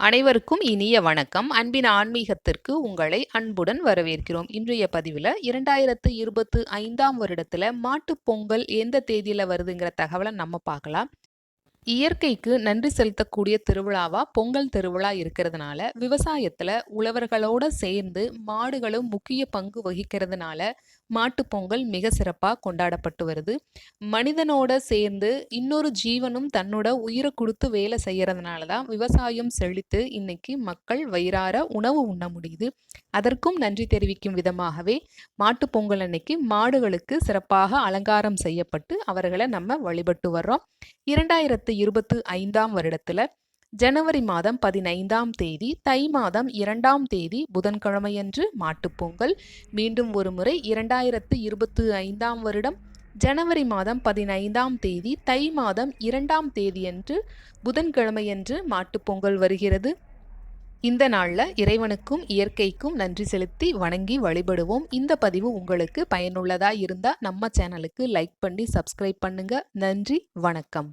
அனைவருக்கும் இனிய வணக்கம். அன்பின் ஆன்மீகத்திற்கு உங்களை அன்புடன் வரவேற்கிறோம். இன்றைய பதிவில் இரண்டாயிரத்து இருபத்து ஐந்தாம் வருடத்தில் மாட்டுப் பொங்கல் எந்த தேதியில் வருதுங்கிற தகவலை நம்ம பார்க்கலாம். இயற்கைக்கு நன்றி செலுத்தக்கூடிய திருவிழாவா? பொங்கல் திருவிழா இருக்கிறதுனால விவசாயத்துல உழவர்களோட சேர்ந்து மாடுகளும் முக்கிய பங்கு வகிக்கிறதுனால மாட்டு பொங்கல் மிக சிறப்பாக கொண்டாடப்பட்டு வருது. மனிதனோட சேர்ந்து இன்னொரு ஜீவனும் தன்னோட உயிரை கொடுத்து வேலை செய்யறதுனால தான் விவசாயம் செழித்து இன்னைக்கு மக்கள் வயிறார உணவு உண்ண முடியுது. அதற்கும் நன்றி தெரிவிக்கும் விதமாகவே மாட்டு பொங்கல் அன்னைக்கு மாடுகளுக்கு சிறப்பாக அலங்காரம் செய்யப்பட்டு அவர்களை நம்ம வழிபட்டு வர்றோம். இரண்டாயிரத்து இருபத்து ஐந்தாம் வருடத்துல ஜனவரி மாதம் பதினைந்தாம் தேதி தை மாதம் இரண்டாம் தேதி புதன்கிழமையன்று மாட்டுப்பொங்கல். மீண்டும் ஒரு முறை இரண்டாயிரத்து இருபத்து ஐந்தாம் வருடம் ஜனவரி மாதம் பதினைந்தாம் தேதி தை மாதம் இரண்டாம் தேதியன்று புதன்கிழமையன்று மாட்டுப்பொங்கல் வருகிறது. இந்த நாளில் இறைவனுக்கும் இயற்கைக்கும் நன்றி செலுத்தி வணங்கி வழிபடுவோம். இந்த பதிவு உங்களுக்கு பயனுள்ளதாக இருந்தால் நம்ம சேனலுக்கு லைக் பண்ணி சப்ஸ்கிரைப் பண்ணுங்கள் நன்றி வணக்கம்.